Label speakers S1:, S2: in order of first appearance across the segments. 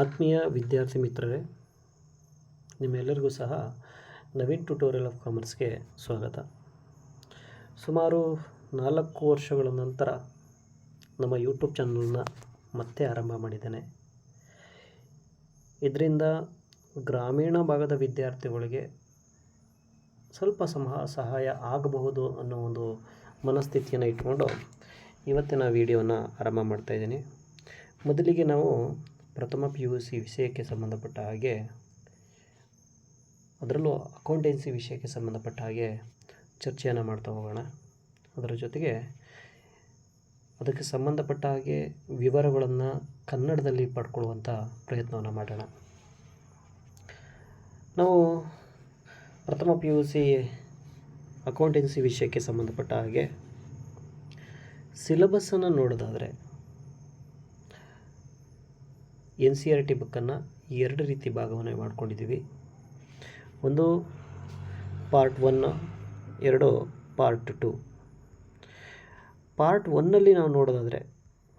S1: ಆತ್ಮೀಯ ವಿದ್ಯಾರ್ಥಿ ಮಿತ್ರರೇ, ನಿಮ್ಮೆಲ್ಲರಿಗೂ ಸಹ ನವೀನ್ ಟ್ಯುಟೋರಿಯಲ್ ಆಫ್ ಕಾಮರ್ಸ್ಗೆ ಸ್ವಾಗತ. ಸುಮಾರು ನಾಲ್ಕು ವರ್ಷಗಳ ನಂತರ ನಮ್ಮ ಯೂಟ್ಯೂಬ್ ಚಾನಲ್ನ ಮತ್ತೆ ಆರಂಭ ಮಾಡಿದ್ದೇನೆ. ಇದರಿಂದ ಗ್ರಾಮೀಣ ಭಾಗದ ವಿದ್ಯಾರ್ಥಿಗಳಿಗೆ ಸ್ವಲ್ಪ ಸಮಹ ಸಹಾಯ ಆಗಬಹುದು ಅನ್ನೋ ಒಂದು ಮನಸ್ಥಿತಿಯನ್ನು ಇಟ್ಕೊಂಡು ಇವತ್ತಿನ ವಿಡಿಯೋನ ಆರಂಭ ಮಾಡ್ತಾಯಿದ್ದೀನಿ ಮೊದಲಿಗೆ ನಾವು ಪ್ರಥಮ ಪಿ ಯು ಸಿ ವಿಷಯಕ್ಕೆ ಸಂಬಂಧಪಟ್ಟ ಹಾಗೆ, ಅದರಲ್ಲೂ ಅಕೌಂಟೆನ್ಸಿ ವಿಷಯಕ್ಕೆ ಸಂಬಂಧಪಟ್ಟ ಹಾಗೆ ಚರ್ಚೆಯನ್ನು ಮಾಡ್ತಾ ಹೋಗೋಣ. ಅದರ ಜೊತೆಗೆ ಅದಕ್ಕೆ ಸಂಬಂಧಪಟ್ಟ ಹಾಗೆ ವಿವರಗಳನ್ನು ಕನ್ನಡದಲ್ಲಿ ಪಡ್ಕೊಳ್ಳುವಂಥ ಪ್ರಯತ್ನವನ್ನು ಮಾಡೋಣ. ನಾವು ಪ್ರಥಮ ಪಿ ಯು ಸಿ ಅಕೌಂಟೆನ್ಸಿ ವಿಷಯಕ್ಕೆ ಸಂಬಂಧಪಟ್ಟ ಹಾಗೆ ಸಿಲಬಸ್ಸನ್ನು ನೋಡೋದಾದರೆ ಎನ್ ಸಿ ಆರ್ ಟಿ ಬುಕ್ಕನ್ನು ಎರಡು ರೀತಿ ಭಾಗವನ್ನು ಮಾಡ್ಕೊಂಡಿದ್ದೀವಿ. ಒಂದು ಪಾರ್ಟ್ ಒನ್ನು ಎರಡು ಪಾರ್ಟ್ ಟು. ಪಾರ್ಟ್ ಒನ್ನಲ್ಲಿ ನಾವು ನೋಡೋದಾದರೆ,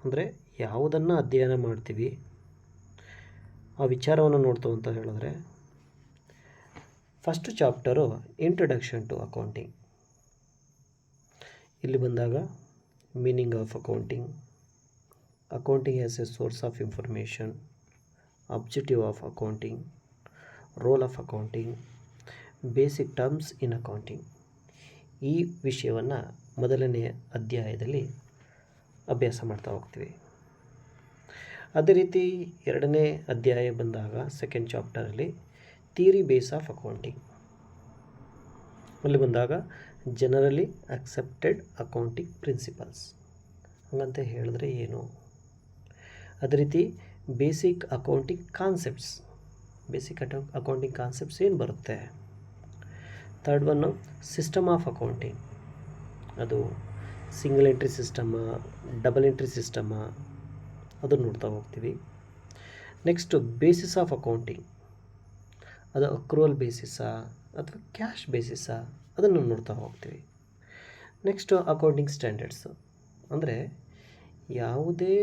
S1: ಅಂದರೆ ಯಾವುದನ್ನು ಅಧ್ಯಯನ ಮಾಡ್ತೀವಿ, ಆ ವಿಚಾರವನ್ನು ನೋಡ್ತು ಅಂತ ಹೇಳಿದ್ರೆ first chapter introduction to accounting ಇಲ್ಲಿ ಬಂದಾಗ meaning of accounting accounting as a source of information objective of accounting role of accounting basic terms in accounting ಈ ವಿಷಯವನ್ನು ಮೊದಲನೆಯ ಅಧ್ಯಾಯದಲ್ಲಿ ಅಭ್ಯಾಸ ಮಾಡ್ತಾ ಹೋಗ್ತೀವಿ. ಅದೇ ರೀತಿ ಎರಡನೇ ಅಧ್ಯಾಯ ಬಂದಾಗ ಸೆಕೆಂಡ್ ಚಾಪ್ಟರಲ್ಲಿ ಥಿಯರಿ ಬೇಸ್ ಆಫ್ ಅಕೌಂಟಿಂಗ್ ಅಲ್ಲಿ ಬಂದಾಗ ಜನರಲಿ ಅಕ್ಸೆಪ್ಟೆಡ್ ಅಕೌಂಟಿಂಗ್ ಪ್ರಿನ್ಸಿಪಲ್ಸ್ ಹಂಗಂತ ಹೇಳಿದ್ರೆ ಏನು? ಅದೇ ರೀತಿ basic accounting concepts basic at accounting concepts ಏನು ಬರುತ್ತೆ? Third one system of accounting ಅದು single entry system double entry system ಅದನ್ನು ನೋಡ್ತಾ ಹೋಗ್ತೀವಿ. ನೆಕ್ಸ್ಟು ಬೇಸಿಸ್ ಆಫ್ ಅಕೌಂಟಿಂಗ್ ಅದು ಅಕ್ರೂವಲ್ ಬೇಸಿಸಾ ಅಥವಾ ಕ್ಯಾಶ್ ಬೇಸಿಸಾ ಅದನ್ನು ನೋಡ್ತಾ ಹೋಗ್ತೀವಿ. ನೆಕ್ಸ್ಟು ಅಕೌಂಟಿಂಗ್ ಸ್ಟ್ಯಾಂಡರ್ಡ್ಸು ಅಂದರೆ ಯಾವುದೇ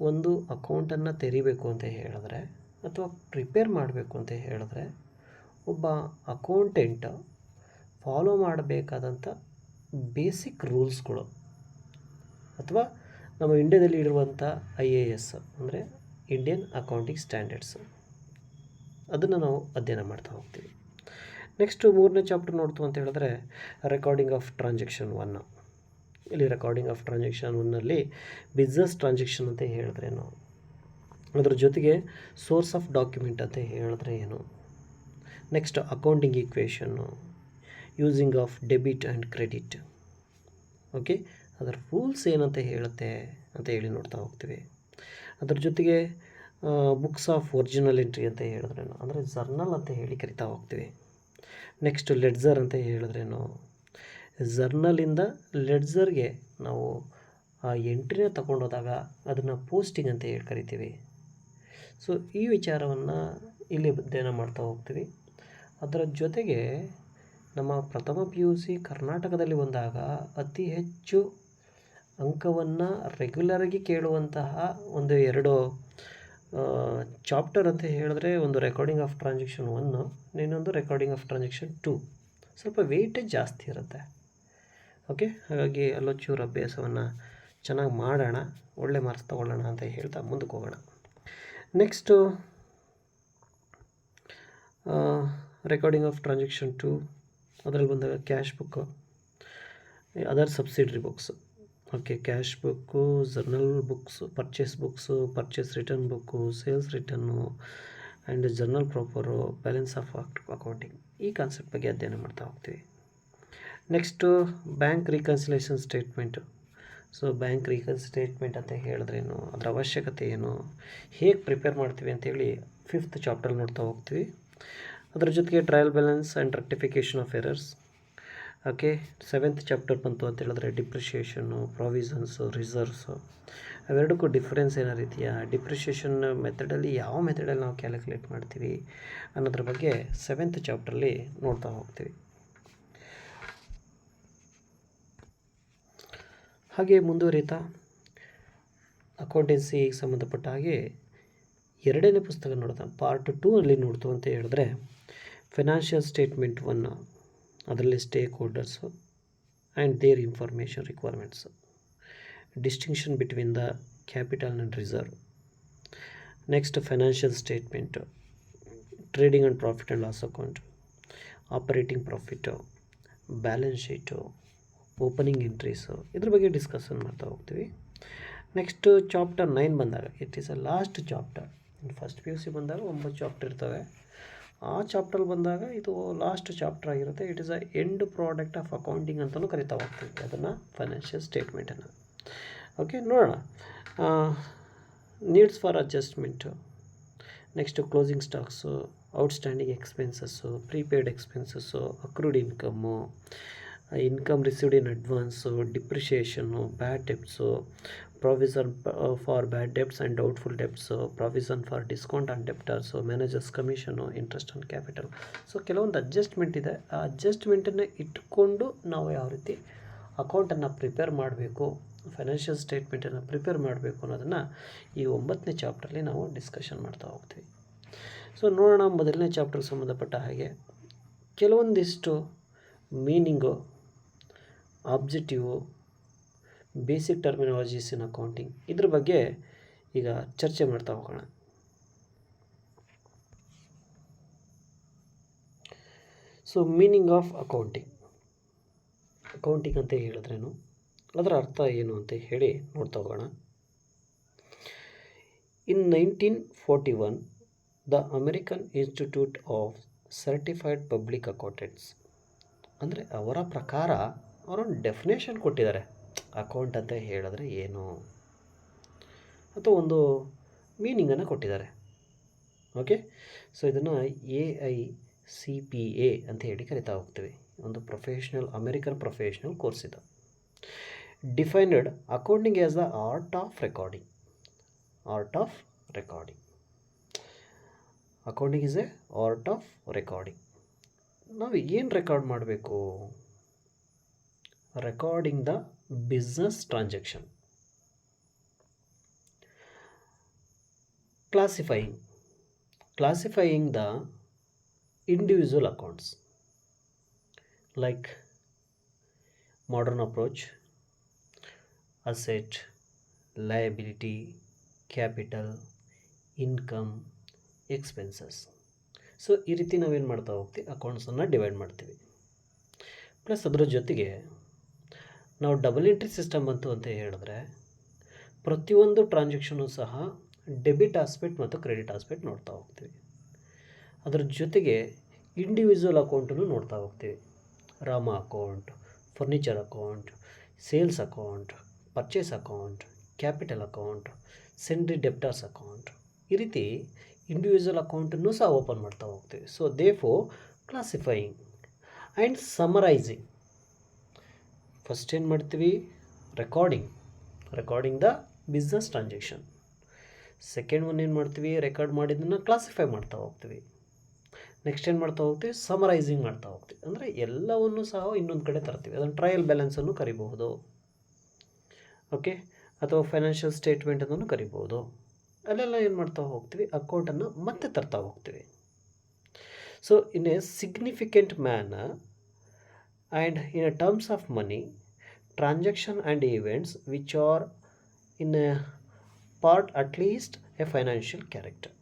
S1: ಒಂದು ಅಕೌಂಟನ್ನು ತೆರಿಬೇಕು ಅಂತ ಹೇಳಿದ್ರೆ ಅಥವಾ ಪ್ರಿಪೇರ್ ಮಾಡಬೇಕು ಅಂತ ಹೇಳಿದ್ರೆ ಒಬ್ಬ ಅಕೌಂಟೆಂಟ್ ಫಾಲೋ ಮಾಡಬೇಕಾದಂಥ ಬೇಸಿಕ್ ರೂಲ್ಸ್ಗಳು ಅಥವಾ ನಮ್ಮ ಇಂಡಿಯಾದಲ್ಲಿ ಇರುವಂಥ ಐ ಎ ಎಸ್ ಅಂದರೆ ಇಂಡಿಯನ್ ಅಕೌಂಟಿಂಗ್ ಸ್ಟ್ಯಾಂಡರ್ಡ್ಸ್ ಅದನ್ನು ನಾವು ಅಧ್ಯಯನ ಮಾಡ್ತಾ ಹೋಗ್ತೀವಿ. ನೆಕ್ಸ್ಟು ಮೂರನೇ ಚಾಪ್ಟರ್ ನೋಡ್ತು ಅಂತ ಹೇಳಿದ್ರೆ ರೆಕಾರ್ಡಿಂಗ್ ಆಫ್ ಟ್ರಾನ್ಸಾಕ್ಷನ್ ಒನ್ನು ಇಲ್ಲಿ ರೆಕಾರ್ಡಿಂಗ್ ಆಫ್ ಟ್ರಾನ್ಸಾಕ್ಷನ್ ಒನ್ನಲ್ಲಿ ಬಿಸ್ನೆಸ್ ಟ್ರಾನ್ಸಾಕ್ಷನ್ ಅಂತ ಹೇಳಿದ್ರೆ ಏನು? ಅದ್ರ ಜೊತೆಗೆ ಸೋರ್ಸ್ ಆಫ್ ಡಾಕ್ಯುಮೆಂಟ್ ಅಂತ ಹೇಳಿದ್ರೆ ಏನು? Next accounting equation using of debit and credit okay ಅದರ ರೂಲ್ಸ್ ಏನಂತ ಹೇಳುತ್ತೆ ಅಂತ ಹೇಳಿ ನೋಡ್ತಾ ಹೋಗ್ತೀವಿ. ಅದ್ರ ಜೊತೆಗೆ ಬುಕ್ಸ್ ಆಫ್ ಒರಿಜಿನಲ್ ಎಂಟ್ರಿ ಅಂತ ಹೇಳಿದ್ರೇನು ಅಂದರೆ ಜರ್ನಲ್ ಅಂತ ಹೇಳಿ ಕರಿತಾ ಹೋಗ್ತೀವಿ. ನೆಕ್ಸ್ಟ್ ಲೆಡ್ಜರ್ ಅಂತ ಹೇಳಿದ್ರೇನು ಜರ್ನಲಿಂದ ಲೆಡ್ಜರ್ಗೆ ನಾವು, ಆ ಎಂಟ್ರಿನ ತಗೊಂಡೋದಾಗ ಅದನ್ನು ಪೋಸ್ಟಿಂಗ್ ಅಂತ ಹೇಳಿ ಕರಿತೀವಿ. ಸೊ ಈ ವಿಚಾರವನ್ನು ಇಲ್ಲಿ ಅಧ್ಯಯನ ಮಾಡ್ತಾ ಹೋಗ್ತೀವಿ. ಅದರ ಜೊತೆಗೆ ನಮ್ಮ ಪ್ರಥಮ ಪಿ ಯು ಸಿ ಕರ್ನಾಟಕದಲ್ಲಿ ಬಂದಾಗ ಅತಿ ಹೆಚ್ಚು ಅಂಕವನ್ನು ರೆಗ್ಯುಲರಾಗಿ ಕೇಳುವಂತಹ ಒಂದು ಎರಡು ಚಾಪ್ಟರ್ ಅಂತ ಹೇಳಿದ್ರೆ ಒಂದು ರೆಕಾರ್ಡಿಂಗ್ ಆಫ್ ಟ್ರಾನ್ಸಾಕ್ಷನ್ ಒನ್ನು ಇನ್ನೊಂದು ರೆಕಾರ್ಡಿಂಗ್ ಆಫ್ ಟ್ರಾನ್ಸಾಕ್ಷನ್ ಟು ಸ್ವಲ್ಪ ವೆಯ್ಟೇಜ್ ಜಾಸ್ತಿ ಇರುತ್ತೆ. ಓಕೆ ಹಾಗಾಗಿ ಅಲ್ಲೊಚ್ಚೂರು ಅಭ್ಯಾಸವನ್ನು ಚೆನ್ನಾಗಿ ಮಾಡೋಣ, ಒಳ್ಳೆ ಮಾರ್ಕ್ಸ್ ತೊಗೊಳ್ಳೋಣ ಅಂತ ಹೇಳ್ತಾ ಮುಂದಕ್ಕೆ ಹೋಗೋಣ. Next recording of transaction two ಅದರಲ್ಲಿ ಬಂದಾಗ cash book other subsidiary books okay cash book journal books purchase books purchase return book sales return and journal proper balance of accounting ಈ ಕಾನ್ಸೆಪ್ಟ್ ಬಗ್ಗೆ ಅಧ್ಯಯನ ಮಾಡ್ತಾ ಹೋಗ್ತೀವಿ. Next bank reconciliation statement so bank recon statement ಅಂತ ಹೇಳಿದ್ರೇನು ಅದರ ಅವಶ್ಯಕತೆ ಏನು? ಹೇಗೆ ಪ್ರಿಪೇರ್ ಮಾಡ್ತೀವಿ ಅಂತೇಳಿ ಫಿಫ್ತ್ ಚಾಪ್ಟರ್ ನೋಡ್ತಾ ಹೋಗ್ತೀವಿ. ಅದರ ಜೊತೆಗೆ trial balance and rectification of errors okay seventh chapter ಬಂತು ಅಂತ ಹೇಳಿದ್ರೆ ಡಿಪ್ರಿಷಿಯೇಷನ್ನು ಪ್ರಾವಿಸನ್ಸು ರಿಸರ್ವ್ಸು ಅವೆರಡಕ್ಕೂ ಡಿಫ್ರೆನ್ಸ್ ಏನೋ ರೀತಿಯ ಡಿಪ್ರಿಷಿಯೇಷನ್ ಮೆಥಡಲ್ಲಿ ಯಾವ ಮೆಥಡಲ್ಲಿ ನಾವು ಕ್ಯಾಲ್ಕುಲೇಟ್ ಮಾಡ್ತೀವಿ ಅನ್ನೋದ್ರ ಬಗ್ಗೆ ಸೆವೆಂತ್ ಚಾಪ್ಟರಲ್ಲಿ ನೋಡ್ತಾ ಹೋಗ್ತೀವಿ. ಹಾಗೆ ಮುಂದುವರಿತಾ ಅಕೌಂಟೆನ್ಸಿಗೆ ಸಂಬಂಧಪಟ್ಟ ಹಾಗೆ ಎರಡನೇ ಪುಸ್ತಕ ನೋಡ್ತಾ ಪಾರ್ಟ್ ಟೂ ಅಲ್ಲಿ ನೋಡ್ತು ಅಂತ ಹೇಳಿದ್ರೆ ಫಿನಾನ್ಷಿಯಲ್ ಸ್ಟೇಟ್ಮೆಂಟ್ ಒನ್ ಅದರಲ್ಲಿ stakeholders and their information requirements distinction between the capital and reserve next financial statement trading and profit and loss account operating profit balance sheet opening entries ಇದ್ರ ಬಗ್ಗೆ discussion ಮಾಡ್ತಾ ಹೋಗ್ತೀವಿ. Next chapter nine ಬಂದಾಗ it is a last chapter first P U C ಬಂದಾಗ ಒಂಬತ್ತು chapter ಇರ್ತವೆ. ಆ chapter ಬಂದಾಗ ಇದು ಲಾಸ್ಟ್ ಚಾಪ್ಟರ್ ಆಗಿರುತ್ತೆ. It is a end product of accounting ಅಂತಲೂ ಕರಿತಾ ಹೋಗ್ತೀವಿ. ಅದನ್ನು ಫೈನಾನ್ಷಿಯಲ್ ಸ್ಟೇಟ್ಮೆಂಟನ್ನು ಓಕೆ ನೋಡೋಣ. Needs for adjustment next closing stocks outstanding expenses prepaid expenses accrued income income received in advance depreciation bad debts provision for bad debts and doubtful debts provision for discount on debtors managers commission interest on capital so ಕೆಲವೊಂದು adjustment ಇದೆ. ಆ ಅಡ್ಜಸ್ಟ್ಮೆಂಟನ್ನು ಇಟ್ಕೊಂಡು ನಾವು ಯಾವ ರೀತಿ ಅಕೌಂಟನ್ನು prepare ಮಾಡಬೇಕು financial ಸ್ಟೇಟ್ಮೆಂಟನ್ನು ಪ್ರಿಪೇರ್ ಮಾಡಬೇಕು ಅನ್ನೋದನ್ನು ಈ ಒಂಬತ್ತನೇ ಚಾಪ್ಟರಲ್ಲಿ ನಾವು ಡಿಸ್ಕಷನ್ ಮಾಡ್ತಾ ಹೋಗ್ತೀವಿ. ಸೊ ನೋಡೋಣ ಮೊದಲನೇ ಚಾಪ್ಟರ್ಗೆ ಸಂಬಂಧಪಟ್ಟ ಹಾಗೆ. ಕೆಲವೊಂದಿಷ್ಟು meaning objective, basic terminologies in accounting ಇದ್ರ ಬಗ್ಗೆ ಈಗ ಚರ್ಚೆ ಮಾಡ್ತಾ ಹೋಗೋಣ. So meaning of accounting accounting ಅಂತ ಹೇಳಿದ್ರೇನು? ಅದರ ಅರ್ಥ ಏನು ಅಂತ ಹೇಳಿ ನೋಡ್ತಾ ಹೋಗೋಣ. In nineteen forty one the American institute of certified public accountants ಅಂದರೆ ಅವರ ಪ್ರಕಾರ ಅವರೊಂದು ಡೆಫಿನೇಷನ್ ಕೊಟ್ಟಿದ್ದಾರೆ. ಅಕೌಂಟ್ ಅಂತ ಹೇಳಿದ್ರೆ ಏನು? ಅಥವಾ ಒಂದು ಮೀನಿಂಗನ್ನು ಕೊಟ್ಟಿದ್ದಾರೆ. ಓಕೆ ಸೊ ಇದನ್ನು A I C P A ಅಂತ ಹೇಳಿ ಕರಿತಾ ಹೋಗ್ತೀವಿ. ಒಂದು ಪ್ರೊಫೆಷ್ನಲ್ ಅಮೆರಿಕನ್ ಪ್ರೊಫೆಷ್ನಲ್ ಕೋರ್ಸ್ ಇದು. Defined accounting as the art of recording art of recording accounting is a art of recording ನಾವು ಏನು ರೆಕಾರ್ಡ್ ಮಾಡಬೇಕು? Recording the business transaction classifying classifying the individual accounts like modern approach asset liability capital income expenses so ಈ ರೀತಿ ನಾವೇನು ಮಾಡ್ತಾ ಹೋಗ್ತೀವಿ? ಅಕೌಂಟ್ಸನ್ನು divide ಮಾಡ್ತೀವಿ. Plus ಅದರ ಜೊತೆಗೆ ನಾವು ಡಬಲ್ ಎಂಟ್ರಿ ಸಿಸ್ಟಮ್ ಬಂತು ಅಂತ ಹೇಳಿದ್ರೆ, ಪ್ರತಿಯೊಂದು ಟ್ರಾನ್ಸಾಕ್ಷನು ಸಹ ಡೆಬಿಟ್ ಆಸ್ಪೆಕ್ಟ್ ಮತ್ತು ಕ್ರೆಡಿಟ್ ಆಸ್ಪೆಕ್ಟ್ ನೋಡ್ತಾ ಹೋಗ್ತೀವಿ. ಅದರ ಜೊತೆಗೆ ಇಂಡಿವಿಜುವಲ್ ಅಕೌಂಟನ್ನು ನೋಡ್ತಾ ಹೋಗ್ತೀವಿ. Rama account furniture account sales account purchase account capital account sundry debtors account ಈ ರೀತಿ ಇಂಡಿವಿಜುವಲ್ ಅಕೌಂಟನ್ನು ಸಹ ಓಪನ್ ಮಾಡ್ತಾ ಹೋಗ್ತೀವಿ. So they for classifying and summarizing first ಏನು ಮಾಡ್ತೀವಿ? Recording recording the business transaction second one ಏನು ಮಾಡ್ತೀವಿ? ರೆಕಾರ್ಡ್ ಮಾಡಿದ್ದನ್ನು ಕ್ಲಾಸಿಫೈ ಮಾಡ್ತಾ ಹೋಗ್ತೀವಿ. ನೆಕ್ಸ್ಟ್ ಏನು ಮಾಡ್ತಾ ಹೋಗ್ತೀವಿ? ಸಮರೈಸಿಂಗ್ ಮಾಡ್ತಾ ಹೋಗ್ತೀವಿ. ಅಂದರೆ ಎಲ್ಲವನ್ನು ಸಹ ಇನ್ನೊಂದು ಕಡೆ ತರ್ತೀವಿ. ಅದನ್ನು ಟ್ರಯಲ್ ಬ್ಯಾಲೆನ್ಸನ್ನು ಕರಿಬಹುದು. ಓಕೆ ಅಥವಾ ಫೈನಾನ್ಷಿಯಲ್ ಸ್ಟೇಟ್ಮೆಂಟ್ ಅನ್ನು ಕರಿಬೋದು ಅಲ್ಲೆಲ್ಲ ಏನು ಮಾಡ್ತಾ ಹೋಗ್ತೀವಿ? ಅಕೌಂಟನ್ನು ಮತ್ತೆ ತರ್ತಾ ಹೋಗ್ತೀವಿ. So in a significant manner and in terms terms of money and which are in a part at least a financial character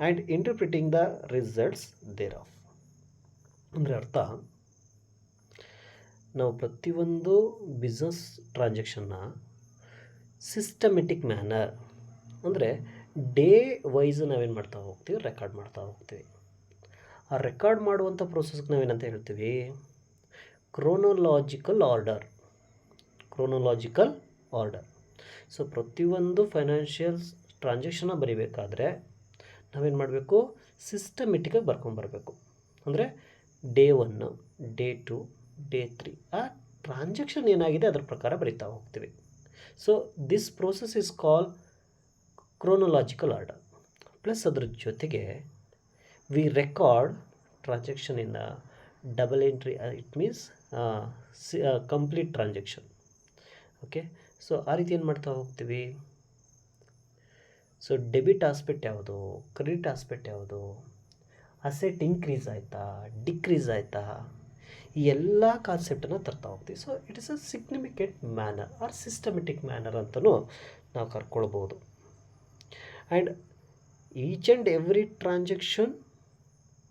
S1: and interpreting the results thereof ಅಂದರೆ ಅರ್ಥ, ನಾವು ಪ್ರತಿಯೊಂದು ಬಿಸ್ನೆಸ್ ಟ್ರಾನ್ಸಾಕ್ಷನ್ನ ಸಿಸ್ಟಮೆಟಿಕ್ ಮ್ಯಾನರ್ ಅಂದರೆ ಡೇ ವೈಸ್ ನಾವೇನು ಮಾಡ್ತಾ ಹೋಗ್ತೀವಿ? Record ಮಾಡ್ತಾ ಹೋಗ್ತೀವಿ. ಆ ರೆಕಾರ್ಡ್ ಮಾಡುವಂಥ ಪ್ರೊಸೆಸ್ಗೆ ನಾವೇನಂತ ಹೇಳ್ತೀವಿ? Chronological order chronological order so ಪ್ರತಿಯೊಂದು ಫೈನಾನ್ಷಿಯಲ್ ಟ್ರಾನ್ಸಾಕ್ಷನ್ನ ಬರಿಬೇಕಾದ್ರೆ ನಾವೇನು ಮಾಡಬೇಕು? ಸಿಸ್ಟಮೆಟಿಕಾಗಿ ಬರ್ಕೊಂಬರ್ಬೇಕು ಅಂದರೆ day one day two day three ಆ ಟ್ರಾನ್ಸಾಕ್ಷನ್ ಏನಾಗಿದೆ ಅದರ ಪ್ರಕಾರ ಬರಿತಾ ಹೋಗ್ತೀವಿ. So this process is call chronological order plus ಅದ್ರ ಜೊತೆಗೆ we record transaction in double entry it means complete transaction okay so ಆ ರೀತಿ ಏನು ಮಾಡ್ತಾ ಹೋಗ್ತೀವಿ? ಸೊ ಡೆಬಿಟ್ ಆಸ್ಪೆಕ್ಟ್ ಯಾವುದು? ಕ್ರೆಡಿಟ್ ಆಸ್ಪೆಕ್ಟ್ ಯಾವುದು? ಅಸೆಟ್ ಇನ್ಕ್ರೀಸ್ ಆಯಿತಾ? ಡಿಕ್ರೀಸ್ ಆಯಿತಾ? ಈ ಎಲ್ಲ ಕಾನ್ಸೆಪ್ಟನ್ನು ತರ್ತಾ ಹೋಗ್ತೀವಿ. So it is a significant manner or systematic manner ಅಂತಲೂ ನಾವು ಕರ್ಕೊಳ್ಬೋದು. And each and every transaction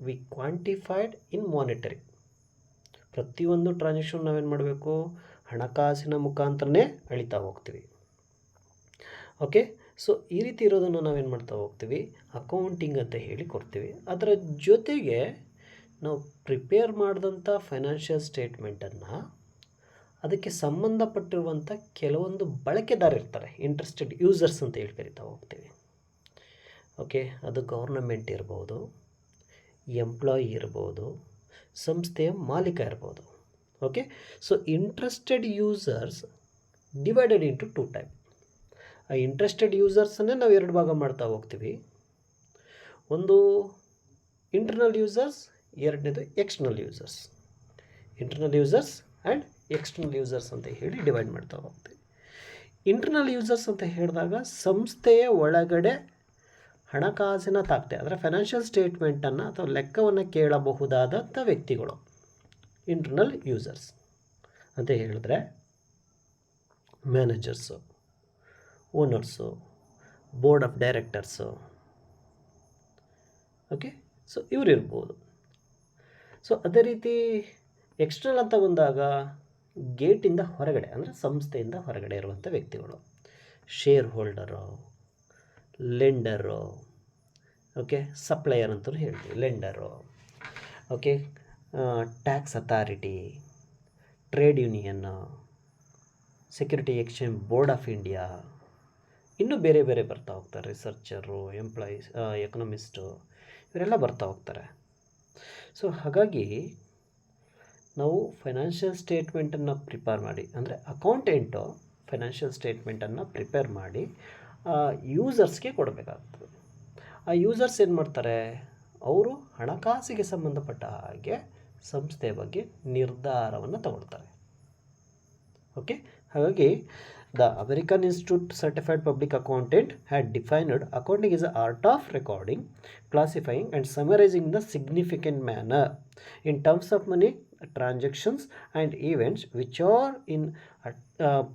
S1: we quantified in monetary ಪ್ರತಿಯೊಂದು ಟ್ರಾನ್ಸಾಕ್ಷನ್ ನಾವೇನು ಮಾಡಬೇಕು? ಹಣಕಾಸಿನ ಮುಖಾಂತರನೇ ಅಳಿತಾ ಹೋಗ್ತೀವಿ. ಓಕೆ ಸೊ ಈ ರೀತಿ ಇರೋದನ್ನು ನಾವೇನು ಮಾಡ್ತಾ ಹೋಗ್ತೀವಿ? ಅಕೌಂಟಿಂಗ್ ಅಂತ ಹೇಳಿ ಕೊಡ್ತೀವಿ. ಅದರ ಜೊತೆಗೆ ನಾವು ಪ್ರಿಪೇರ್ ಮಾಡಿದಂಥ ಫೈನಾನ್ಷಿಯಲ್ ಸ್ಟೇಟ್ಮೆಂಟನ್ನು ಅದಕ್ಕೆ ಸಂಬಂಧಪಟ್ಟಿರುವಂಥ ಕೆಲವೊಂದು ಬಳಕೆದಾರ ಇರ್ತಾರೆ. ಇಂಟ್ರೆಸ್ಟೆಡ್ ಯೂಸರ್ಸ್ ಅಂತ ಹೇಳಿ ಕರಿತಾ ಹೋಗ್ತೀವಿ. ಓಕೆ ಅದು ಗೌರ್ನಮೆಂಟ್ ಇರ್ಬೋದು ಎಂಪ್ಲಾಯಿ ಇರ್ಬೋದು ಸಂಸ್ಥೆಯ ಮಾಲೀಕ ಇರ್ಬೋದು. Okay so interested users divided into two type ಆ ಇಂಟ್ರೆಸ್ಟೆಡ್ ಯೂಸರ್ಸನ್ನೇ ನಾವು ಎರಡು ಭಾಗ ಮಾಡ್ತಾ ಹೋಗ್ತೀವಿ. ಒಂದು ಇಂಟರ್ನಲ್ ಯೂಸರ್ಸ್ ಎರಡನೇದು external users internal users and external users ಅಂತ ಹೇಳಿ ಡಿವೈಡ್ ಮಾಡ್ತಾ ಹೋಗ್ತೀವಿ. ಇಂಟರ್ನಲ್ ಯೂಸರ್ಸ್ ಅಂತ ಹೇಳಿದಾಗ ಸಂಸ್ಥೆಯ ಒಳಗಡೆ ಹಣಕಾಸಿನ ತಾಕ್ತೆ, ಅಂದರೆ ಫೈನಾನ್ಷಿಯಲ್ ಸ್ಟೇಟ್ಮೆಂಟನ್ನು ಅಥವಾ ಲೆಕ್ಕವನ್ನು ಕೇಳಬಹುದಾದಂಥ ವ್ಯಕ್ತಿಗಳು ಇಂಟರ್ನಲ್ ಯೂಸರ್ಸ್ ಅಂತ ಹೇಳಿದ್ರೆ managers owners board of directors okay so ಇವರು ಇರ್ಬೋದು. ಸೊ ಅದೇ ರೀತಿ ಎಕ್ಸ್ಟರ್ನಲ್ ಅಂತ ಬಂದಾಗ ಗೇಟಿಂದ ಹೊರಗಡೆ, ಅಂದರೆ ಸಂಸ್ಥೆಯಿಂದ ಹೊರಗಡೆ ಇರುವಂಥ ವ್ಯಕ್ತಿಗಳು share holder lender. Okay, supplier ಅಂತಲೂ ಹೇಳ್ತೀವಿ, lender. Okay tax authority, trade union security exchange board of India. ಇನ್ನೂ ಬೇರೆ ಬೇರೆ ಬರ್ತಾ ಹೋಗ್ತಾರೆ, ರಿಸರ್ಚರು, ಎಂಪ್ಲಾಯೀಸ್ ಎಕನಾಮಿಸ್ಟು, ಇವರೆಲ್ಲ ಬರ್ತಾ ಹೋಗ್ತಾರೆ. ಸೊ, ಹಾಗಾಗಿ ನಾವು ಫೈನಾನ್ಷಿಯಲ್ ಸ್ಟೇಟ್ಮೆಂಟನ್ನು ಪ್ರಿಪೇರ್ ಮಾಡಿ, ಅಂದರೆ ಅಕೌಂಟೆಂಟು ಫೈನಾನ್ಷಿಯಲ್ ಸ್ಟೇಟ್ಮೆಂಟನ್ನು ಪ್ರಿಪೇರ್ ಮಾಡಿ ಯೂಸರ್ಸ್ಗೆ ಕೊಡಬೇಕಾಗ್ತದೆ. ಆ ಯೂಸರ್ಸ್ ಏನು ಮಾಡ್ತಾರೆ? ಅವರು ಹಣಕಾಸಿಗೆ ಸಂಬಂಧಪಟ್ಟ ಹಾಗೆ ಸಂಸ್ಥೆಯ ಬಗ್ಗೆ ನಿರ್ಧಾರವನ್ನು ತಗೊಳ್ತಾರೆ. ಓಕೆ ಹಾಗಾಗಿ the American institute certified public accountant had defined accounting is a art of recording classifying and summarizing the significant manner in terms of money transactions and events which are in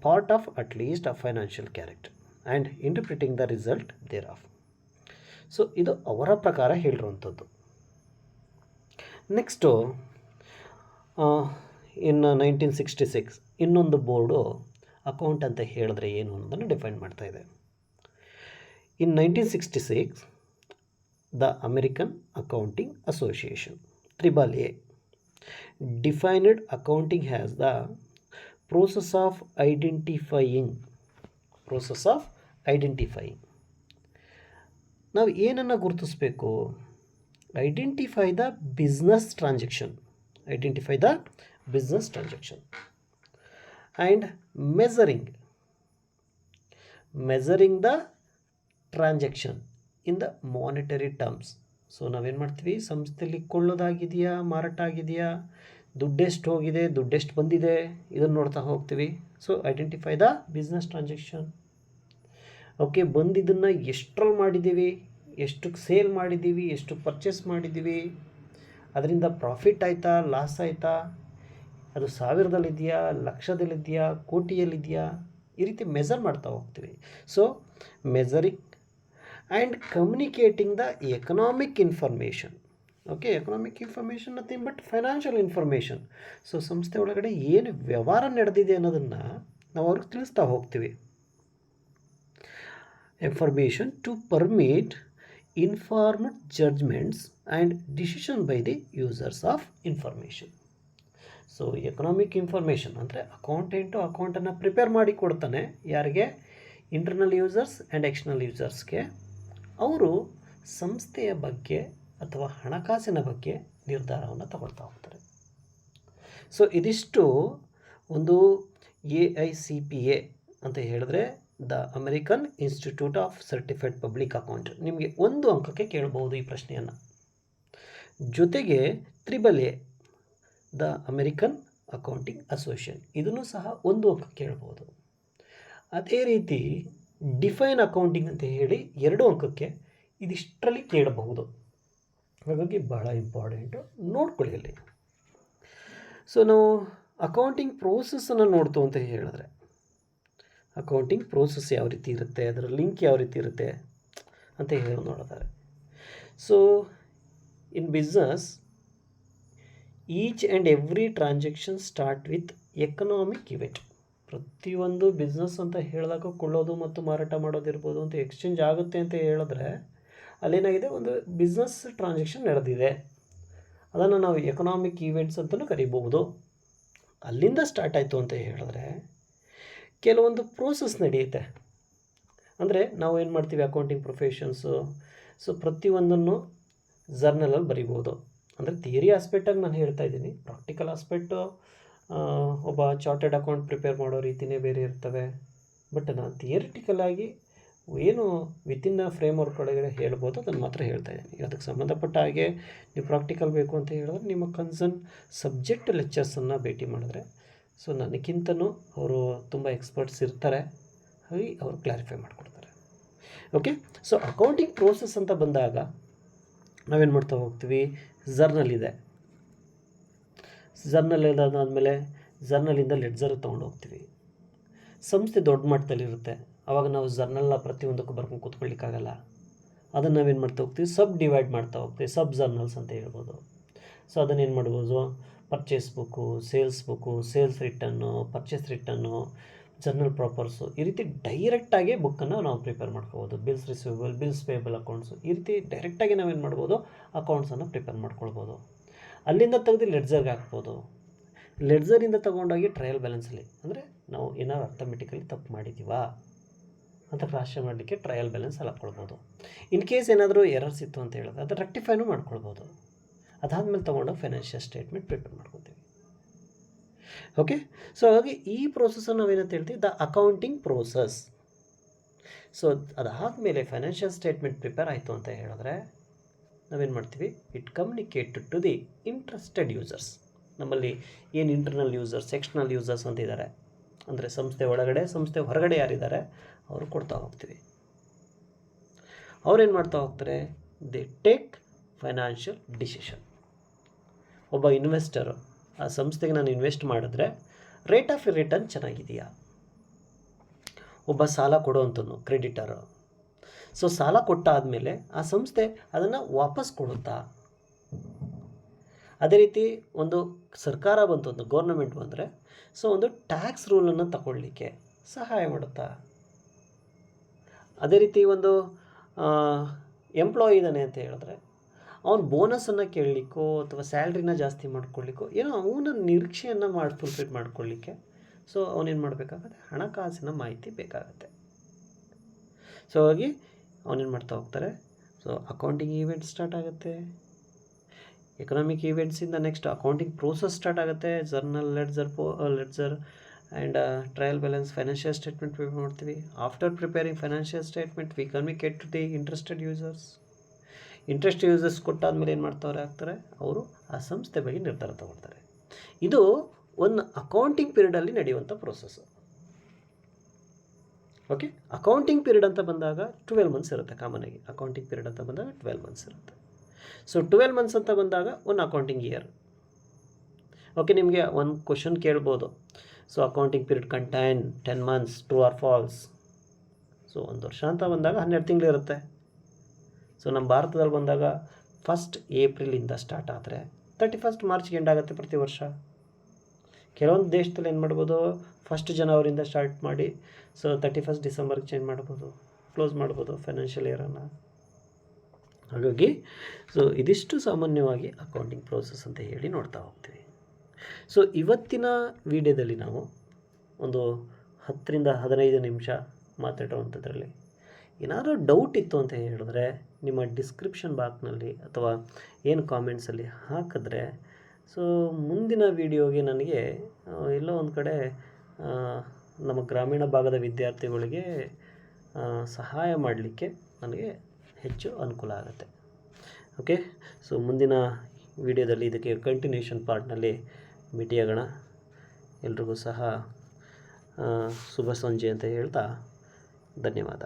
S1: part of at least a financial character and interpreting the result there of so ಇದು ಅವರ ಪ್ರಕಾರ ಹೇಳಿರುವಂಥದ್ದು. Next in nineteen sixty six ಇನ್ನೊಂದು board account ಅಂತ ಹೇಳಿದ್ರೆ ಏನು ಅನ್ನೋದನ್ನು define ಮಾಡ್ತಾ ಇದೆ. In nineteen sixty six the American accounting association triple A defined accounting has the process of identifying process of identifying ನಾವು ಏನನ್ನು ಗುರುತಿಸಬೇಕು? Identify the business transaction identify the business transaction and measuring measuring the transaction in the monetary terms so ನಾವೇನು ಮಾಡ್ತೀವಿ? ಸಂಸ್ಥೆಯಲ್ಲಿ ಕೊಳ್ಳೋದಾಗಿದೆಯಾ? ಮಾರಾಟ ಆಗಿದೆಯಾ? ದುಡ್ಡೆಷ್ಟು ಹೋಗಿದೆ? ದುಡ್ಡೆಷ್ಟು ಬಂದಿದೆ? ಇದನ್ನು ನೋಡ್ತಾ ಹೋಗ್ತೀವಿ. So identify the business transaction okay ಬಂದಿದ್ದನ್ನು ಎಷ್ಟರಲ್ಲಿ ಮಾಡಿದ್ದೀವಿ? ಎಷ್ಟಕ್ಕೆ ಸೇಲ್ ಮಾಡಿದ್ದೀವಿ? ಎಷ್ಟು ಪರ್ಚೇಸ್ ಮಾಡಿದ್ದೀವಿ? ಅದರಿಂದ ಪ್ರಾಫಿಟ್ ಆಯಿತಾ, ಲಾಸ್ ಆಯಿತಾ? ಅದು ಸಾವಿರದಲ್ಲಿದೆಯಾ, ಲಕ್ಷದಲ್ಲಿದೆಯಾ, ಕೋಟಿಯಲ್ಲಿದೆಯಾ? ಈ ರೀತಿ ಮೆಜರ್ ಮಾಡ್ತಾ ಹೋಗ್ತೀವಿ. So measuring and communicating the economic information okay economic information nothing but financial information so ಸಂಸ್ಥೆ ಒಳಗಡೆ ಏನು ವ್ಯವಹಾರ ನಡೆದಿದೆ ಅನ್ನೋದನ್ನು ನಾವು ಅವ್ರಿಗೆ ತಿಳಿಸ್ತಾ ಹೋಗ್ತೀವಿ. Information to permit informed judgements and decision by the users of information so economic information ಅಂದರೆ ಅಕೌಂಟೆಂಟು ಅಕೌಂಟನ್ನು ಪ್ರಿಪೇರ್ ಮಾಡಿ ಕೊಡ್ತಾನೆ ಯಾರಿಗೆ? ಇಂಟರ್ನಲ್ ಯೂಸರ್ಸ್ ಆ್ಯಂಡ್ ಎಕ್ಸ್ಟರ್ನಲ್ ಯೂಸರ್ಸ್ಗೆ ಅವರು ಸಂಸ್ಥೆಯ ಬಗ್ಗೆ ಅಥವಾ ಹಣಕಾಸಿನ ಬಗ್ಗೆ ನಿರ್ಧಾರವನ್ನು ತಗೊಳ್ತಾ ಹೋಗ್ತಾರೆ. ಸೊ ಇದಿಷ್ಟು ಒಂದು A I C P A ಅಂತ ಹೇಳಿದ್ರೆ the American institute of certified public account. ನಿಮಗೆ ಒಂದು ಅಂಕಕ್ಕೆ ಕೇಳಬಹುದು ಈ ಪ್ರಶ್ನೆಯನ್ನು. ಜೊತೆಗೆ triple A, the American accounting association. ಇದನ್ನು ಸಹ ಒಂದು ಅಂಕ ಕೇಳಬಹುದು ಅದೇ ರೀತಿ ಡಿಫೈನ್ ಅಕೌಂಟಿಂಗ್ ಅಂತ ಹೇಳಿ ಎರಡು ಅಂಕಕ್ಕೆ ಇದಿಷ್ಟರಲ್ಲಿ ಕೇಳಬಹುದು. ಹಾಗಾಗಿ ಬಹಳ ಇಂಪಾರ್ಟೆಂಟು. ನೋಡ್ಕೊಳ್ಳಿ ಅಲ್ಲಿ ಸೊ ನಾವು ಅಕೌಂಟಿಂಗ್ ಪ್ರೋಸೆಸ್ಸನ್ನು ನೋಡ್ತು ಅಂತ ಹೇಳಿದ್ರೆ ಅಕೌಂಟಿಂಗ್ ಪ್ರೋಸೆಸ್ ಯಾವ ರೀತಿ ಇರುತ್ತೆ, ಅದರ ಲಿಂಕ್ ಯಾವ ರೀತಿ ಇರುತ್ತೆ ಅಂತ ಹೇಳಿ ನೋಡಿದ್ದಾರೆ so in business each and every transaction start with economic event ಪ್ರತಿಯೊಂದು ಬಿಸ್ನೆಸ್ ಅಂತ ಹೇಳಿದಾಗ ಕೊಳ್ಳೋದು ಮತ್ತು ಮಾರಾಟ ಮಾಡೋದಿರ್ಬೋದು ಅಂತ ಎಕ್ಸ್ಚೇಂಜ್ ಆಗುತ್ತೆ ಅಂತ ಹೇಳಿದ್ರೆ, ಅಲ್ಲೇನಾಗಿದೆ? ಒಂದು ಬಿಸ್ನೆಸ್ ಟ್ರಾನ್ಸಾಕ್ಷನ್ ನಡೆದಿದೆ. ಅದನ್ನು ನಾವು ಎಕನಾಮಿಕ್ ಈವೆಂಟ್ಸ್ ಅಂತಲೂ ಕರಿಬಹುದು. ಅಲ್ಲಿಂದ ಸ್ಟಾರ್ಟ್ ಆಯಿತು ಅಂತ ಹೇಳಿದ್ರೆ ಕೆಲವೊಂದು ಪ್ರೋಸೆಸ್ ನಡೆಯುತ್ತೆ. ಅಂದರೆ ನಾವು ಏನು ಮಾಡ್ತೀವಿ ಅಕೌಂಟಿಂಗ್ ಪ್ರೊಫೆಷನ್ಸು ಸೊ ಪ್ರತಿಯೊಂದನ್ನು ಜರ್ನಲಲ್ಲಿ ಬರಿಬೋದು. ಅಂದರೆ ಥಿಯರಿ ಆಸ್ಪೆಕ್ಟಾಗಿ ನಾನು ಹೇಳ್ತಾ ಇದ್ದೀನಿ. ಪ್ರಾಕ್ಟಿಕಲ್ ಆಸ್ಪೆಕ್ಟು ಒಬ್ಬ ಚಾರ್ಟೆಡ್ ಅಕೌಂಟ್ ಪ್ರಿಪೇರ್ ಮಾಡೋ ರೀತಿಯೇ ಬೇರೆ ಇರ್ತವೆ. ಬಟ್ ನಾನು ಥಿಯರಿಟಿಕಲಾಗಿ ಏನು ವಿತಿನ್ ಫ್ರೇಮ್ ವರ್ಕ್ ಒಳಗಡೆ ಹೇಳ್ಬೋದು ಅದನ್ನು ಮಾತ್ರ ಹೇಳ್ತಾ ಇದ್ದೀನಿ. ಅದಕ್ಕೆ ಸಂಬಂಧಪಟ್ಟ ಹಾಗೆ ನೀವು ಪ್ರಾಕ್ಟಿಕಲ್ ಬೇಕು ಅಂತ ಹೇಳಿದ್ರೆ ನಿಮ್ಮ ಕನ್ಸರ್ನ್ ಸಬ್ಜೆಕ್ಟ್ ಲೆಕ್ಚರ್ಸನ್ನು ಭೇಟಿ ಮಾಡಿದ್ರೆ ಸೊ ನನಗಿಂತನೂ ಅವರು ತುಂಬ ಎಕ್ಸ್ಪರ್ಟ್ಸ್ ಇರ್ತಾರೆ. ಹಾಗೆ ಅವರು ಕ್ಲಾರಿಫೈ ಮಾಡಿಕೊಡ್ತಾರೆ. ಓಕೆ ಸೊ ಅಕೌಂಟಿಂಗ್ ಪ್ರೋಸೆಸ್ ಅಂತ ಬಂದಾಗ ನಾವೇನು ಮಾಡ್ತಾ ಹೋಗ್ತೀವಿ? ಜರ್ನಲ್ ಇದೆ. ಜರ್ನಲ್ ಇದಾದಮೇಲೆ ಜರ್ನಲಿಂದ ಲೆಡ್ಜರ್ ಹೋಗ್ತೀವಿ. ಸಂಸ್ಥೆ ದೊಡ್ಡ ಮಟ್ಟದಲ್ಲಿರುತ್ತೆ ಆವಾಗ ನಾವು ಜರ್ನಲ್ನ ಪ್ರತಿಯೊಂದಕ್ಕೂ ಬರ್ಕೊಂಡು ಕೂತ್ಕೊಳ್ಳಿಕ್ಕಾಗಲ್ಲ. ಅದನ್ನು ನಾವೇನು ಮಾಡ್ತಾ ಹೋಗ್ತೀವಿ? ಸಬ್ ಡಿವೈಡ್ ಮಾಡ್ತಾ ಹೋಗ್ತೀವಿ. ಸಬ್ ಜರ್ನಲ್ಸ್ ಅಂತ ಹೇಳ್ಬೋದು. ಸೊ ಅದನ್ನೇನು ಮಾಡ್ಬೋದು? Purchase book sales book sales return purchase return journal propers ಈ ರೀತಿ ಡೈರೆಕ್ಟಾಗಿ ಬುಕ್ಕನ್ನು ನಾವು ಪ್ರಿಪೇರ್ ಮಾಡ್ಕೋಬೋದು. Bills receivable bills payable accounts ಈ ರೀತಿ ಡೈರೆಕ್ಟಾಗಿ ನಾವೇನು ಮಾಡ್ಬೋದು? ಅಕೌಂಟ್ಸನ್ನು ಪ್ರಿಪೇರ್ ಮಾಡ್ಕೊಳ್ಬೋದು. ಅಲ್ಲಿಂದ ತೆಗೆದು ಲೆಡ್ಜರ್ಗೆ ಹಾಕ್ಬೋದು. ಲೆಡ್ಜರಿಂದ ತೊಗೊಂಡೋಗಿ ಟ್ರಯಲ್ ಬ್ಯಾಲೆನ್ಸಲ್ಲಿ ಅಂದರೆ ನಾವು ಏನಾದ್ರು ಅರ್ಥಮೆಟಿಕಲಿ ತಪ್ಪು ಮಾಡಿದ್ದೀವಾ ಅಂತ ರಾಶಿ ಚೆಕ್ ಮಾಡಲಿಕ್ಕೆ ಟ್ರಯಲ್ ಬ್ಯಾಲೆನ್ಸ್ ಅಲ್ಲಿ ಹಾಕ್ಕೊಳ್ಬೋದು. ಇನ್ ಕೇಸ್ ಏನಾದರೂ ಎರರ್ಸ್ ಇತ್ತು ಅಂತ ಹೇಳಿದ್ರೆ ಅದು ರೆಕ್ಟಿಫೈನೂ ಮಾಡ್ಕೊಳ್ಬೋದು. ಅದಾದಮೇಲೆ ತೊಗೊಂಡು ಫೈನಾನ್ಷಿಯಲ್ ಸ್ಟೇಟ್ಮೆಂಟ್ ಪ್ರಿಪೇರ್ ಮಾಡ್ಕೊತೀವಿ. ಓಕೆ ಸೊ ಹಾಗಾಗಿ ಈ ಪ್ರೋಸೆಸನ್ನು ನಾವೇನಂತ ಹೇಳ್ತೀವಿ? ದ ಅಕೌಂಟಿಂಗ್ ಪ್ರೋಸೆಸ್ ಸೊ ಅದಾದಮೇಲೆ ಫೈನಾನ್ಷಿಯಲ್ ಸ್ಟೇಟ್ಮೆಂಟ್ ಪ್ರಿಪೇರ್ ಆಯಿತು ಅಂತ ಹೇಳಿದ್ರೆ, ನಾವೇನು ಮಾಡ್ತೀವಿ? It communicate to the interested users ನಮ್ಮಲ್ಲಿ ಏನು ಇಂಟರ್ನಲ್ ಯೂಸರ್ಸ್ ಎಕ್ಸ್ಟರ್ನಲ್ ಯೂಸರ್ಸ್ ಅಂತ ಇದ್ದಾರೆ ಅಂದರೆ ಸಂಸ್ಥೆ ಒಳಗಡೆ, ಸಂಸ್ಥೆ ಹೊರಗಡೆ ಯಾರಿದ್ದಾರೆ, ಅವರು ಕೊಡ್ತಾ ಹೋಗ್ತೀವಿ. ಅವ್ರೇನು ಮಾಡ್ತಾ ಹೋಗ್ತಾರೆ? ದೇ ಟೇಕ್ ಫೈನಾನ್ಷಿಯಲ್ ಡಿಸಿಷನ್ ಒಬ್ಬ ಇನ್ವೆಸ್ಟರು ಆ ಸಂಸ್ಥೆಗೆ ನಾನು ಇನ್ವೆಸ್ಟ್ ಮಾಡಿದ್ರೆ ರೇಟ್ ಆಫ್ ರಿಟರ್ನ್ ಚೆನ್ನಾಗಿದೆಯಾ? ಒಬ್ಬ ಸಾಲ ಕೊಡುವಂಥದ್ದು ಕ್ರೆಡಿಟರು ಸೊ ಸಾಲ ಕೊಟ್ಟಾದಮೇಲೆ ಆ ಸಂಸ್ಥೆ ಅದನ್ನು ವಾಪಸ್ ಕೊಡುತ್ತಾ? ಅದೇ ರೀತಿ ಒಂದು ಸರ್ಕಾರ ಬಂತು, ಒಂದು ಗೌರ್ನಮೆಂಟ್ ಬಂದರೆ ಸೊ ಒಂದು ಟ್ಯಾಕ್ಸ್ ರೂಲನ್ನು ತಗೊಳ್ಳಿಕ್ಕೆ ಸಹಾಯ ಮಾಡುತ್ತಾ? ಅದೇ ರೀತಿ ಒಂದು ಎಂಪ್ಲಾಯಿ ಇದ್ದಾನೆ ಅಂತ ಹೇಳಿದ್ರೆ ಅವ್ನು ಬೋನಸನ್ನು ಕೇಳಲಿಕ್ಕೋ ಅಥವಾ ಸ್ಯಾಲ್ರಿನ ಜಾಸ್ತಿ ಮಾಡ್ಕೊಳ್ಳಿಕ್ಕೋ ಏನೋ ಅವನ ನಿರೀಕ್ಷೆಯನ್ನು ಮಾಡಿ ಫುಲ್ಫಿಲ್ ಮಾಡ್ಕೊಳ್ಳಿಕ್ಕೆ ಸೊ ಅವನೇನು ಮಾಡಬೇಕಾಗತ್ತೆ? ಹಣಕಾಸಿನ ಮಾಹಿತಿ ಬೇಕಾಗತ್ತೆ. ಸೊ ಹಾಗಾಗಿ ಅವನೇನು ಮಾಡ್ತಾ ಹೋಗ್ತಾರೆ? ಸೊ ಅಕೌಂಟಿಂಗ್ ಈವೆಂಟ್ ಸ್ಟಾರ್ಟ್ ಆಗುತ್ತೆ. ಎಕನಾಮಿಕ್ ಈವೆಂಟ್ಸಿಂದ ನೆಕ್ಸ್ಟ್ ಅಕೌಂಟಿಂಗ್ ಪ್ರೋಸೆಸ್ ಸ್ಟಾರ್ಟ್ ಆಗುತ್ತೆ. ಜರ್ನಲ್ ಲೆಡ್ಜರ್ ಪೋ ledger and trial balance financial statement prepare ಮಾಡ್ತೀವಿ. After preparing financial statement we communicate to the interested users interest uses ಕೊಟ್ಟಾದ್ಮೇಲೆ ಏನು ಮಾಡ್ತವ್ರೆ ಆಗ್ತಾರೆ? ಅವರು ಆ ಸಂಸ್ಥೆ ಬಗ್ಗೆ ನಿರ್ಧಾರ ತಗೊಳ್ತಾರೆ. ಇದು ಒಂದು ಅಕೌಂಟಿಂಗ್ ಪೀರಿಯಡಲ್ಲಿ ನಡೆಯುವಂಥ ಪ್ರೋಸೆಸ್ಸು ಓಕೆ ಅಕೌಂಟಿಂಗ್ ಪೀರಿಯಡ್ ಅಂತ ಬಂದಾಗ ಟ್ವೆಲ್ ಮಂತ್ಸ್ ಇರುತ್ತೆ ಕಾಮನಾಗಿ ಅಕೌಂಟಿಂಗ್ ಪೀರಿಯಡ್ ಅಂತ ಬಂದಾಗ ಟ್ವೆಲ್ ಮಂತ್ಸ್ ಇರುತ್ತೆ. ಸೊ ಟ್ವೆಲ್ ಮಂತ್ಸ್ ಅಂತ ಬಂದಾಗ ಒಂದು ಅಕೌಂಟಿಂಗ್ ಇಯರ್ ಓಕೆ ನಿಮಗೆ ಒಂದು ಕ್ವಶನ್ ಕೇಳ್ಬೋದು. So accounting period contain ten months true or false so ಒಂದು ವರ್ಷ ಅಂತ ಬಂದಾಗ ಹನ್ನೆರಡು ತಿಂಗಳು ಇರುತ್ತೆ. ಸೊ ನಮ್ಮ ಭಾರತದಲ್ಲಿ ಬಂದಾಗ ಫಸ್ಟ್ ಏಪ್ರಿಲಿಂದ ಸ್ಟಾರ್ಟ್ ಆದರೆ ತರ್ಟಿ ಫಸ್ಟ್ ಮಾರ್ಚ್ಗೆ ಎಂಡ್ ಆಗುತ್ತೆ ಪ್ರತಿ ವರ್ಷ. ಕೆಲವೊಂದು ದೇಶದಲ್ಲಿ ಏನು ಮಾಡ್ಬೋದು ಫಸ್ಟ್ ಜನವರಿಂದ ಸ್ಟಾರ್ಟ್ ಮಾಡಿ ಸೊ ತರ್ಟಿ ಫಸ್ಟ್ ಡಿಸೆಂಬರ್ಗೆ ಚೇಂಜ್ ಮಾಡ್ಬೋದು ಕ್ಲೋಸ್ ಮಾಡ್ಬೋದು ಫೈನಾನ್ಷಿಯಲ್ ಇಯರನ್ನು ಹಾಗಾಗಿ ಸೊ ಇದಿಷ್ಟು ಸಾಮಾನ್ಯವಾಗಿ ಅಕೌಂಟಿಂಗ್ ಪ್ರೋಸೆಸ್ ಅಂತ ಹೇಳಿ ನೋಡ್ತಾ ಹೋಗ್ತೀವಿ. ಸೊ ಇವತ್ತಿನ ವಿಡಿಯೋದಲ್ಲಿ ನಾವು ಒಂದು ಹತ್ತರಿಂದ ಹದಿನೈದು ನಿಮಿಷ ಮಾತಾಡುವಂಥದ್ರಲ್ಲಿ ಏನಾದರೂ ಡೌಟ್ ಇತ್ತು ಅಂತ ಹೇಳಿದ್ರೆ ನಿಮ್ಮ ಡಿಸ್ಕ್ರಿಪ್ಷನ್ ಬಾಕ್ನಲ್ಲಿ ಅಥವಾ ಏನು ಕಾಮೆಂಟ್ಸಲ್ಲಿ ಹಾಕಿದ್ರೆ ಸೊ ಮುಂದಿನ ವಿಡಿಯೋಗೆ ನನಗೆ ಎಲ್ಲೋ ಒಂದು ಕಡೆ ನಮ್ಮ ಗ್ರಾಮೀಣ ಭಾಗದ ವಿದ್ಯಾರ್ಥಿಗಳಿಗೆ ಸಹಾಯ ಮಾಡಲಿಕ್ಕೆ ನನಗೆ ಹೆಚ್ಚು ಅನುಕೂಲ ಆಗುತ್ತೆ. ಓಕೆ ಸೊ ಮುಂದಿನ ವಿಡಿಯೋದಲ್ಲಿ ಇದಕ್ಕೆ ಕಂಟಿನ್ಯೂಷನ್ ಪಾರ್ಟ್ನಲ್ಲಿ ಭೇಟಿಯಾಗೋಣ ಎಲ್ರಿಗೂ ಸಹ ಶುಭ ಸಂಜೆ ಅಂತ ಹೇಳ್ತಾ ಧನ್ಯವಾದ.